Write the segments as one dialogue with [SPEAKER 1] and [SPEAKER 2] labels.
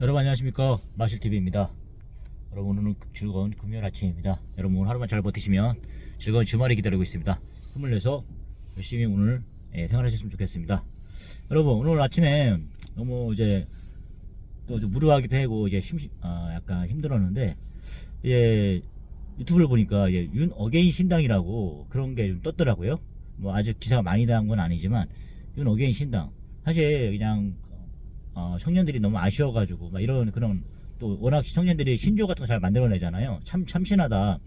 [SPEAKER 1] 여러분 안녕하십니까? 마실TV입니다. 여러분 오늘은 즐거운 금요일 아침입니다. 여러분 오늘 하루만 잘 버티시면 즐거운 주말이 기다리고 있습니다. 힘을 내서 열심히 오늘 예, 생활하셨으면 좋겠습니다. 여러분 오늘 아침에 너무 이제 또좀 무료하기도 하고 이제 심심 아 약간 힘들었는데 예 유튜브를 보니까 예, 윤 어게인 신당이라고 그런 게 좀 떴더라고요. 뭐 아직 기사가 많이 나온 건 아니지만 윤 어게인 신당. 사실 그냥 어, 청년들이 너무 아쉬워가지고 막 이런 그런 또 워낙 청년들이 신조 같은 거 잘 만들어내잖아요. 참 참신하다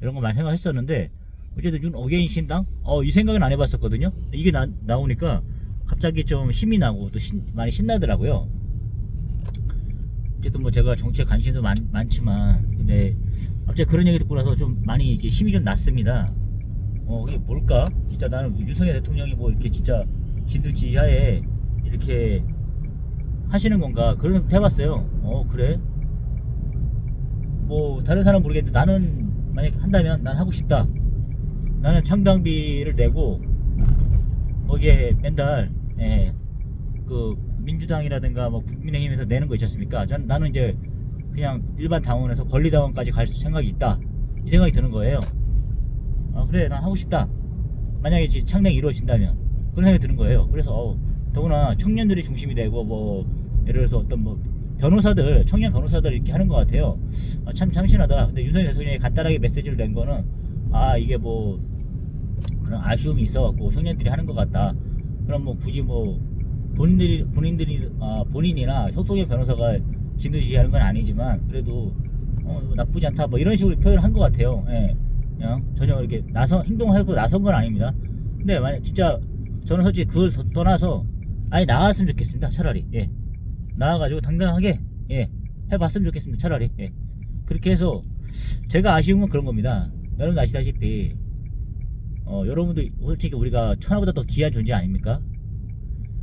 [SPEAKER 1] 이런 거 많이 생각했었는데 어쨌든 윤 어게인 신당 어 이 생각은 안 해봤었거든요. 이게 나, 나오니까 갑자기 좀 힘이 나고 또 신, 많이 신나더라고요. 어쨌든 뭐 제가 정치에 관심도 많, 많지만 근데 갑자기 그런 얘기 듣고 나서 좀 많이 이제 힘이 좀 났습니다. 어 이게 뭘까? 진짜 나는 윤석열 대통령이 뭐 이렇게 진짜 진두지하에 이렇게 하시는 건가? 그런 생각 해봤어요. 어 그래? 뭐 다른 사람 모르겠는데 나는 만약 한다면 난 하고 싶다. 나는 창당비를 내고 거기에 맨날 예, 그 민주당이라든가 뭐 국민의힘에서 내는 거 있지 않습니까? 전 나는 이제 그냥 일반 당원에서 권리당원까지 갈 생각이 있다. 이 생각이 드는 거예요. 아 그래 난 하고 싶다. 만약에 창당이 이루어진다면 그런 생각이 드는 거예요. 그래서 어, 더구나 청년들이 중심이 되고 뭐 예를 들어서 어떤 뭐 변호사들 청년 변호사들 이렇게 하는 것 같아요. 아, 참 참신하다. 근데 윤석열 대통령이 간단하게 메시지를 낸 거는 아 이게 뭐 그런 아쉬움이 있어갖고 청년들이 하는 것 같다. 그럼 뭐 굳이 뭐 본인들이 본인들이 아, 본인이나 혁송의 변호사가 진두지휘하는 건 아니지만 그래도 어, 나쁘지 않다. 뭐 이런 식으로 표현을 한것 같아요. 예. 그냥 전혀 이렇게 나서 행동하고 나선 건 아닙니다. 근데 만약 진짜 저는 솔직히 그걸 더- 떠나서 아예 나왔으면 좋겠습니다. 차라리. 예 나와가지고 당당하게 예 해봤으면 좋겠습니다 차라리. 예. 그렇게 해서 제가 아쉬운 건 그런 겁니다. 여러분 아시다시피 어 여러분도 솔직히 우리가 천하보다 더 귀한 존재 아닙니까?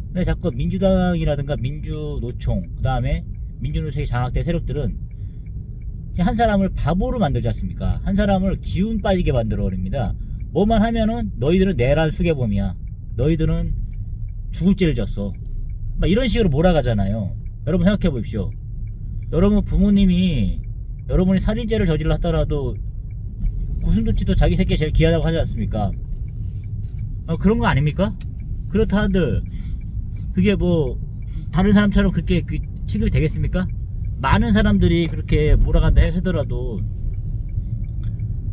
[SPEAKER 1] 근데 자꾸 민주당이라든가 민주노총 그 다음에 민주노총의 장악된 세력들은 한 사람을 바보로 만들지 않습니까? 한 사람을 기운 빠지게 만들어 버립니다. 뭐만 하면은 너희들은 내란 수개범이야. 너희들은 죽을 죄를 졌어 막 이런 식으로 몰아가잖아요. 여러분 생각해 보십시오. 여러분 부모님이 여러분이 살인죄를 저질렀더라도 고슴도치도 자기 새끼 제일 귀하다고 하지 않습니까? 어, 그런 거 아닙니까? 그렇다 한들 그게 뭐 다른 사람처럼 그렇게 그 취급이 되겠습니까? 많은 사람들이 그렇게 몰아간다 하더라도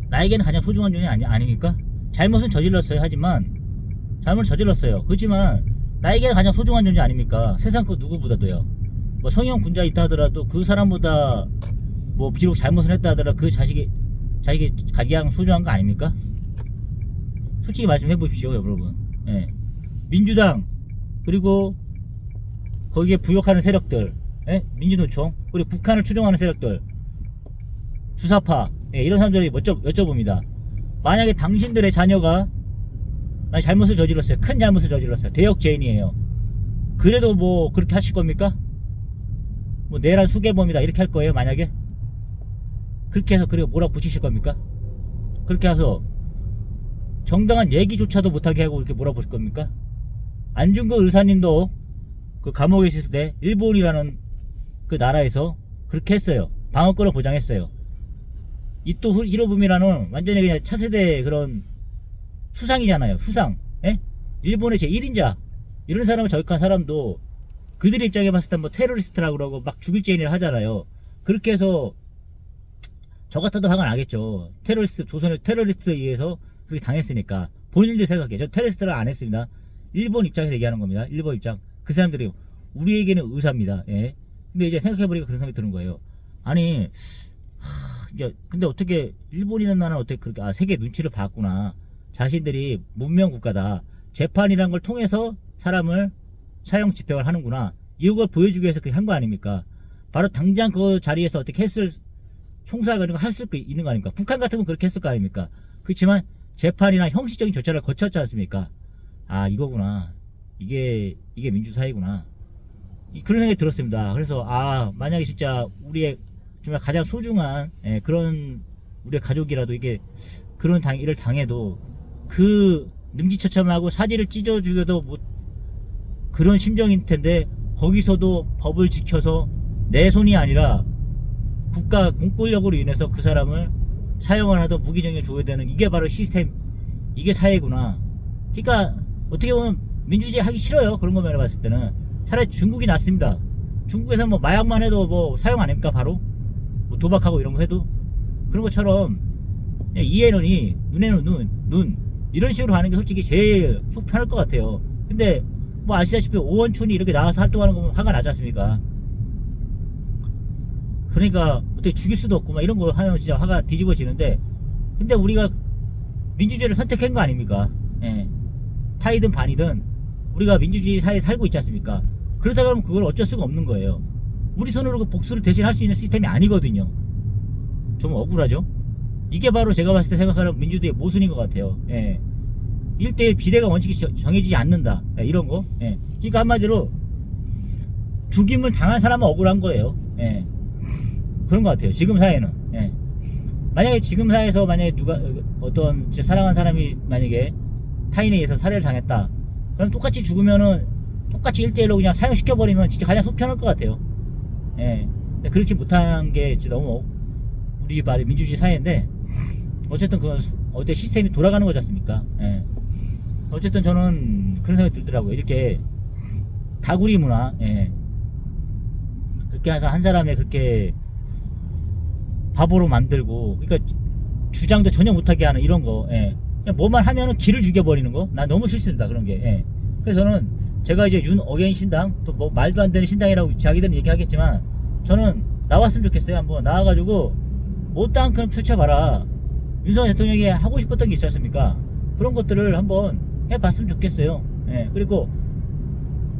[SPEAKER 1] 나에게는 가장 소중한 존재 아니, 아닙니까? 잘못은 저질렀어요 하지만 잘못 저질렀어요 그렇지만 나에게는 가장 소중한 존재 아닙니까? 세상 그 누구보다도요. 뭐 성형 군자 있다 하더라도 그 사람보다 뭐 비록 잘못을 했다 하더라도 그 자식이 자식이 가장 소중한 거 아닙니까? 솔직히 말씀 해보십시오, 여러분. 예. 민주당 그리고 거기에 부역하는 세력들, 예? 민주노총 그리고 북한을 추종하는 세력들, 수사파 예, 이런 사람들이 여쭤, 여쭤봅니다. 만약에 당신들의 자녀가 아니 잘못을 저질렀어요. 큰 잘못을 저질렀어요. 대역 죄인이에요. 그래도 뭐 그렇게 하실 겁니까? 뭐 내란 수개범이다 이렇게 할 거예요. 만약에 그렇게 해서 그리고 뭐라 붙이실 겁니까? 그렇게 해서 정당한 얘기조차도 못하게 하고 이렇게 몰아붙일 겁니까? 안중근 의사님도 그 감옥에 있을 때 일본이라는 그 나라에서 그렇게 했어요. 방어권을 보장했어요. 이또 히로부미라는 완전히 그냥 차세대 그런 수상이잖아요. 수상. 예? 일본의 제 1인자. 이런 사람을 저격한 사람도 그들 입장에 봤을 때 뭐 테러리스트라고 그러고 막 죽일 죄인을 하잖아요. 그렇게 해서 저 같아도 화가 나겠죠. 테러리스트, 조선의 테러리스트에 의해서 그렇게 당했으니까. 본인들 생각해. 저 테러리스트를 안 했습니다. 일본 입장에서 얘기하는 겁니다. 일본 입장. 그 사람들이 우리에게는 의사입니다. 예. 근데 이제 생각해보니까 그런 생각이 드는 거예요. 아니, 하, 근데 어떻게 일본이라는 나라는 어떻게 그렇게 아 세계 눈치를 봤구나. 자신들이 문명 국가다. 재판이란 걸 통해서 사람을 사형 집행을 하는구나. 이걸 보여주기 위해서 그렇게 한거 아닙니까? 바로 당장 그 자리에서 어떻게 했을 총살 같은 거할수 있는 거 아닙니까? 북한 같으면 그렇게 했을 거 아닙니까? 그렇지만 재판이나 형식적인 절차를 거쳤지 않습니까? 아 이거구나. 이게 이게 민주사회구나. 이- 그런 생각이 들었습니다. 그래서 아 만약에 진짜 우리의 정말 가장 소중한 예, 그런 우리의 가족이라도 이게 그런 당 일을 당해도 그 능지처참하고 사지를 찢어 죽여도 못 그런 심정일 텐데 거기서도 법을 지켜서 내 손이 아니라 국가 공권력으로 인해서 그 사람을 사용을 하던 무기징역 줘야 되는 이게 바로 시스템 이게 사회구나. 그러니까 어떻게 보면 민주주의 하기 싫어요. 그런 거면 봤을 때는. 차라리 중국이 낫습니다. 중국에서 뭐 마약만 해도 뭐 사용 아닙니까? 바로? 뭐 도박하고 이런 거 해도? 그런 것처럼 그냥 이해는 이 눈에는 눈, 눈 이런 식으로 하는 게 솔직히 제일 속 편할 것 같아요 근데 뭐 아시다시피 오원춘이 이렇게 나와서 활동하는 거 보면 화가 나지 않습니까 그러니까 어떻게 죽일 수도 없고 막 이런 거 하면 진짜 화가 뒤집어지는데 근데 우리가 민주주의를 선택한 거 아닙니까? 예. 타이든 반이든 우리가 민주주의 사회에 살고 있지 않습니까? 그러다 그러면 그걸 어쩔 수가 없는 거예요. 우리 손으로 그 복수를 대신할 수 있는 시스템이 아니거든요. 좀 억울하죠? 이게 바로 제가 봤을 때 생각하는 민주주의의 모순인 것 같아요. 예. 1대1 비례가 원칙이 저- 정해지지 않는다. 예, 이런 거. 예. 그러니까 한마디로 죽임을 당한 사람은 억울한 거예요. 예. 그런 것 같아요. 지금 사회는. 예. 만약에 지금 사회에서 만약에 누가 어떤 진짜 사랑하는 사람이 만약에 타인에 의해서 살해를 당했다. 그럼 똑같이 죽으면은 똑같이 1대1로 그냥 사형시켜버리면 진짜 가장 속 편할 것 같아요. 예. 그렇게 못한 게 너무 우리 말이 민주주의 사회인데 어쨌든 그건 수- 어때 시스템이 돌아가는 거지 않습니까? 예. 어쨌든 저는 그런 생각이 들더라고요. 이렇게 다구리 문화, 예. 그렇게 해서 한 사람의 그렇게 바보로 만들고 그러니까 주장도 전혀 못하게 하는 이런 거 예. 뭐만 하면은 길을 죽여버리는 거난 너무 싫습니다 그런 게 예. 그래서 저는 제가 이제 윤 어게인 신당 또 뭐 말도 안 되는 신당이라고 자기들은 얘기하겠지만 저는 나왔으면 좋겠어요 한번 나와가지고 못다한 큰 펼쳐봐라 윤석열 대통령이 하고 싶었던 게 있지 않습니까 그런 것들을 한번 해봤으면 좋겠어요 예. 그리고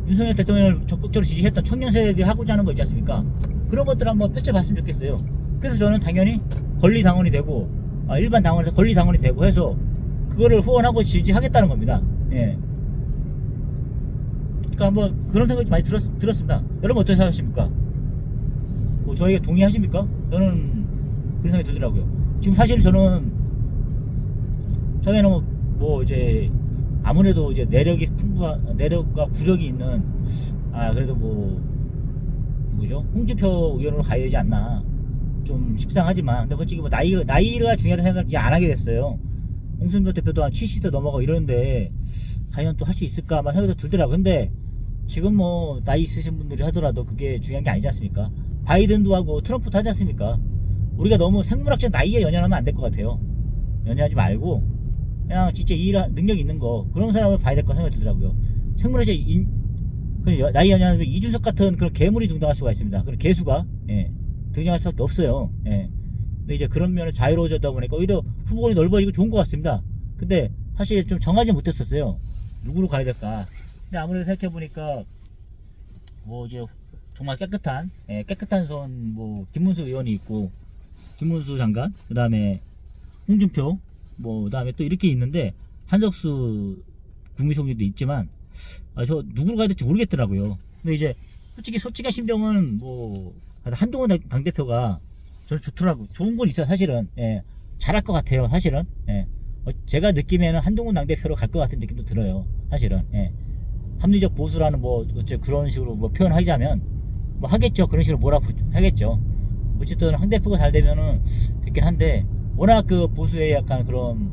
[SPEAKER 1] 윤석열 대통령을 적극적으로 지지했던 청년 세대들이 하고자 하는 거 있지 않습니까? 그런 것들 한번 펼쳐봤으면 좋겠어요. 그래서 저는 당연히 권리 당원이 되고 아, 일반 당원에서 권리 당원이 되고 해서 그거를 후원하고 지지하겠다는 겁니다. 예. 그러니까 한번 그런 생각이 많이 들었, 들었습니다. 여러분 어떻게 생각하십니까? 뭐 저에게 동의하십니까? 저는 그런 생각이 들더라고요. 지금 사실 저는 저희는 뭐, 뭐 이제 아무래도 이제 내력이 풍부한 내력과 구력이 있는 아 그래도 뭐 누구죠? 홍준표 의원으로 가야 되지 않나. 좀 십상하지만. 근데 솔직히 뭐 나이 나이가 중요하다는 생각을 이제 안 하게 됐어요. 홍준표 대표도 한 70대 넘어가고 이러는데 과연 또 할 수 있을까? 막 생각도 들더라고 근데 지금 뭐 나이 있으신 분들이 하더라도 그게 중요한 게 아니지 않습니까? 바이든도 하고 트럼프도 하지 않습니까? 우리가 너무 생물학적 나이에 연연하면 안 될 것 같아요. 연연하지 말고 그냥 진짜 일 능력 있는 거 그런 사람을 봐야 될 거 생각이 들더라고요. 생물학적 인, 그 여- 나이 연하면 이준석 같은 그런 괴물이 등장할 수가 있습니다. 그런 개수가 예, 등장할 수밖에 없어요. 예. 근데 이제 그런 면을 자유로워졌다 보니까 오히려 후보군이 넓어지고 좋은 것 같습니다. 근데 사실 좀 정하지 못했었어요. 누구로 가야 될까. 근데 아무래도 생각해 보니까 뭐 이제 정말 깨끗한 예, 깨끗한 손 뭐 김문수 의원이 있고 김문수 장관 그 다음에 홍준표 뭐 그다음에 또 이렇게 있는데 한석수 국무총리도 있지만 아, 저 누구로 가야 될지 모르겠더라고요. 근데 이제 솔직히 솔직한 심정은 뭐 한동훈 당 대표가 저는 좋더라고. 좋은 건 있어 요 사실은. 예, 잘할 것 같아요 사실은. 예. 어, 제가 느낌에는 한동훈 당 대표로 갈 것 같은 느낌도 들어요 사실은. 예. 합리적 보수라는 뭐 어째 그런 식으로 뭐 표현하자면 뭐 하겠죠. 그런 식으로 뭐라고 하겠죠. 어쨌든 한 대표가 잘 되면은 됐긴 한데 워낙 그 보수의 약간 그런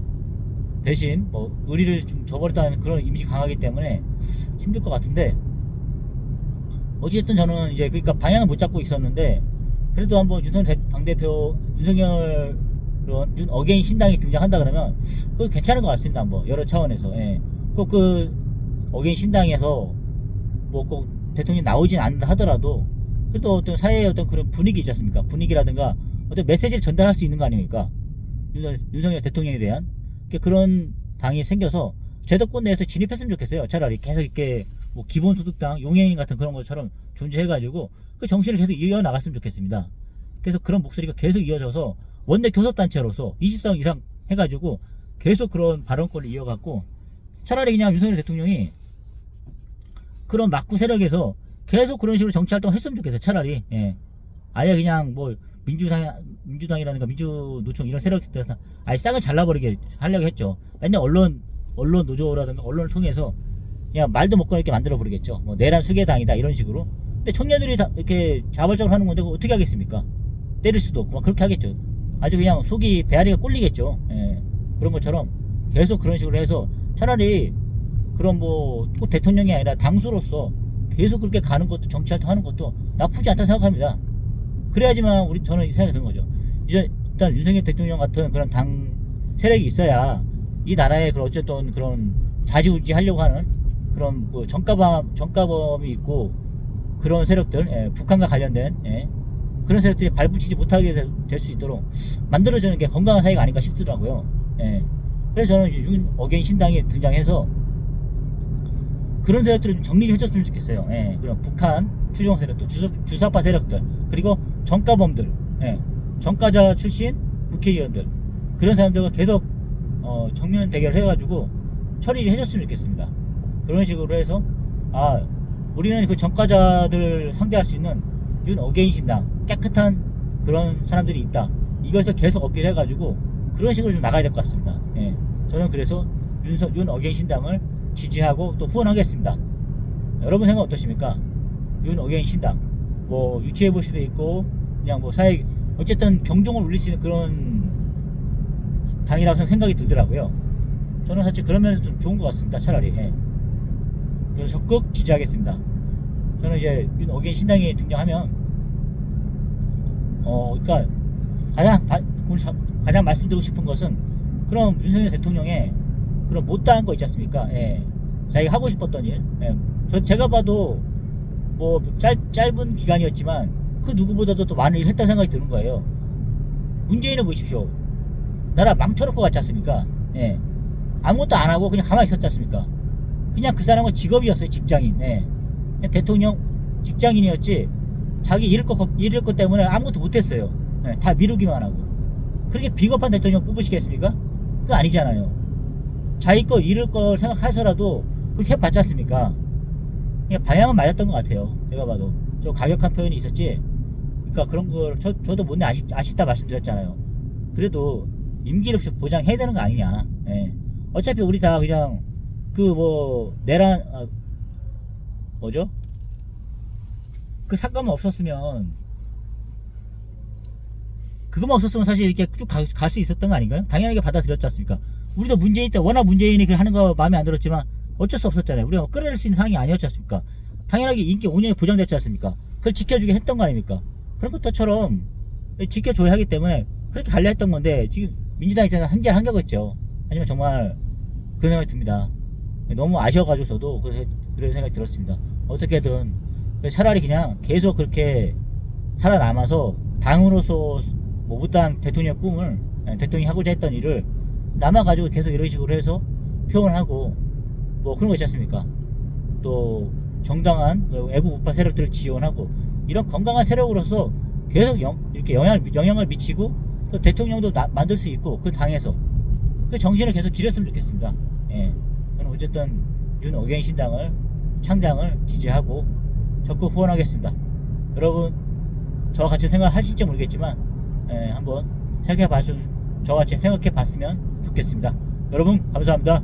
[SPEAKER 1] 대신 뭐 의리를 좀 저버렸다는 그런 이미지 강하기 때문에 힘들 것 같은데 어쨌든 저는 이제 그러니까 방향을 못 잡고 있었는데 그래도 한번 윤석열 대- 당대표 윤석열 그런 윤 어게인 신당이 등장한다 그러면 그거 괜찮은 것 같습니다 한번 여러 차원에서. 예. 꼭그 어게인 신당에서 뭐 꼭 대통령이 나오진 않는다 하더라도 그래도 어떤 사회의 어떤 그런 분위기 있지 않습니까? 분위기라든가 어떤 메시지를 전달할 수 있는 거 아닙니까 윤- 윤석열 대통령에 대한 그런 당이 생겨서 제도권 내에서 진입했으면 좋겠어요. 차라리 계속 이렇게 뭐 기본소득당, 용해인 같은 그런 것처럼 존재해가지고 그 정신을 계속 이어 나갔으면 좋겠습니다. 그래서 그런 목소리가 계속 이어져서 원내 교섭단체로서 20석 이상 해가지고 계속 그런 발언권을 이어갖고 차라리 그냥 윤석열 대통령이 그런 막구 세력에서 계속 그런 식으로 정치 활동 했으면 좋겠어요. 차라리 예. 아예 그냥 뭐 민주당 민주당이라든가 민주노총 이런 세력들에서 아예 싹을 잘라버리게 하려고 했죠. 맨날 언론 언론 노조라든가 언론을 통해서 그냥 말도 못 걸게 만들어 버리겠죠. 뭐 내란 수계당이다 이런 식으로 근데 청년들이 다 이렇게 자발적으로 하는 건데 어떻게 하겠습니까? 때릴 수도 없고 막 그렇게 하겠죠. 아주 그냥 속이 배앓이가 꼴리겠죠. 예. 그런 것처럼 계속 그런 식으로 해서 차라리 그런 뭐 꼭 대통령이 아니라 당수로서 계속 그렇게 가는 것도 정치 활동 하는 것도 나쁘지 않다 생각합니다. 그래야지만 우리 저는 생각이 드는 거죠. 이제 일단 윤석열 대통령 같은 그런 당 세력이 있어야 이 나라에 그런 어쨌든 그런 자지우지 하려고 하는 그런 뭐 정가범 정가범이 있고 그런 세력들 예, 북한과 관련된 예, 그런 세력들이 발붙이지 못하게 될 수 있도록 만들어주는 게 건강한 사회가 아닌가 싶더라고요. 예. 그래서 저는 윤 어게인 신당이 등장해서 그런 세력들을 좀 정리 를 해줬으면 좋겠어요. 예, 그런 북한 추종 세력들, 주사, 주사파 세력들, 그리고 정가범들, 예, 정가자 출신 국회의원들 그런 사람들과 계속 어, 정면 대결을 해가지고 처리를 해줬으면 좋겠습니다. 그런 식으로 해서 아 우리는 그 정가자들 상대할 수 있는 윤 어게인 신당 깨끗한 그런 사람들이 있다. 이것을 계속 어필 해가지고 그런 식으로 좀 나가야 될 것 같습니다. 예, 저는 그래서 윤석, 윤 어게인 신당을 지지하고 또 후원하겠습니다. 여러분 생각 어떠십니까? 윤 어게인 신당 뭐 유치해 볼 수도 있고 그냥 뭐 사회 어쨌든 경종을 울릴 수 있는 그런 당이라고 생각이 들더라고요. 저는 사실 그런 면에서 좀 좋은 것 같습니다. 차라리. 예. 그래서 적극 지지하겠습니다. 저는 이제 윤 어게인 신당이 등장하면 어 그러니까 가장 자- 가장 말씀드리고 싶은 것은 그런 윤석열 대통령의 그런 못다한 거 있지 않습니까? 예. 자기가 하고 싶었던 일. 예. 저 제가 봐도 뭐 짧, 짧은 기간이었지만 그 누구보다도 더 많은 일을 했다는 생각이 드는 거예요. 문재인을 보십시오. 나라 망쳐놓고 갔지 않습니까? 예. 아무것도 안 하고 그냥 가만히 있었지 않습니까? 그냥 그 사람은 직업이었어요, 직장인. 예. 대통령 직장인이었지 자기 잃을 것, 잃을 것 때문에 아무것도 못했어요. 예, 다 미루기만 하고. 그렇게 비겁한 대통령 뽑으시겠습니까? 그거 아니잖아요. 자기 거 잃을 걸 생각해서라도 그렇게 해봤지 않습니까? 그냥 방향은 맞았던 것 같아요. 제가 봐도. 좀 가격한 표현이 있었지. 그러니까 그런 걸, 저, 저도 못내 아쉽, 아쉽다 말씀드렸잖아요. 그래도 임기를 보장해야 되는 거 아니냐. 예. 어차피 우리 다 그냥 그 뭐, 내란, 아, 뭐죠? 그 사건만 없었으면 그것만 없었으면 사실 이렇게 쭉 갈 수 있었던 거 아닌가요? 당연하게 받아들였지 않습니까? 우리도 문재인 때 워낙 문재인이 그 하는 거 마음에 안 들었지만 어쩔 수 없었잖아요. 우리가 끌어낼 수 있는 상황이 아니었지 않습니까? 당연하게 인기 5년이 보장됐지 않습니까? 그걸 지켜주게 했던 거 아닙니까? 그런 것처럼 지켜줘야 하기 때문에 그렇게 관리했던 건데 지금 민주당 입장에서 한계 한 거겠죠. 하지만 정말 그런 생각이 듭니다. 너무 아쉬워가지고 저도 그- 그런 생각이 들었습니다. 어떻게든 차라리 그냥 계속 그렇게 살아남아서 당으로서 뭐 못다한 대통령 꿈을 예, 대통령이 하고자 했던 일을 남아가지고 계속 이런 식으로 해서 표현하고 뭐 그런 거 있지 않습니까? 또 정당한 그 애국 우파 세력들을 지원하고 이런 건강한 세력으로서 계속 영, 이렇게 영향을, 영향을 미치고 또 대통령도 나- 만들 수 있고 그 당에서 그 정신을 계속 기렸으면 좋겠습니다. 예. 저는 어쨌든 윤 어게인 신당을 창당을 지지하고 적극 후원하겠습니다. 여러분 저와 같이 생각하실지 모르겠지만 예, 한번 생각해 봤으면 저같이 생각해 봤으면 좋겠습니다. 여러분 감사합니다.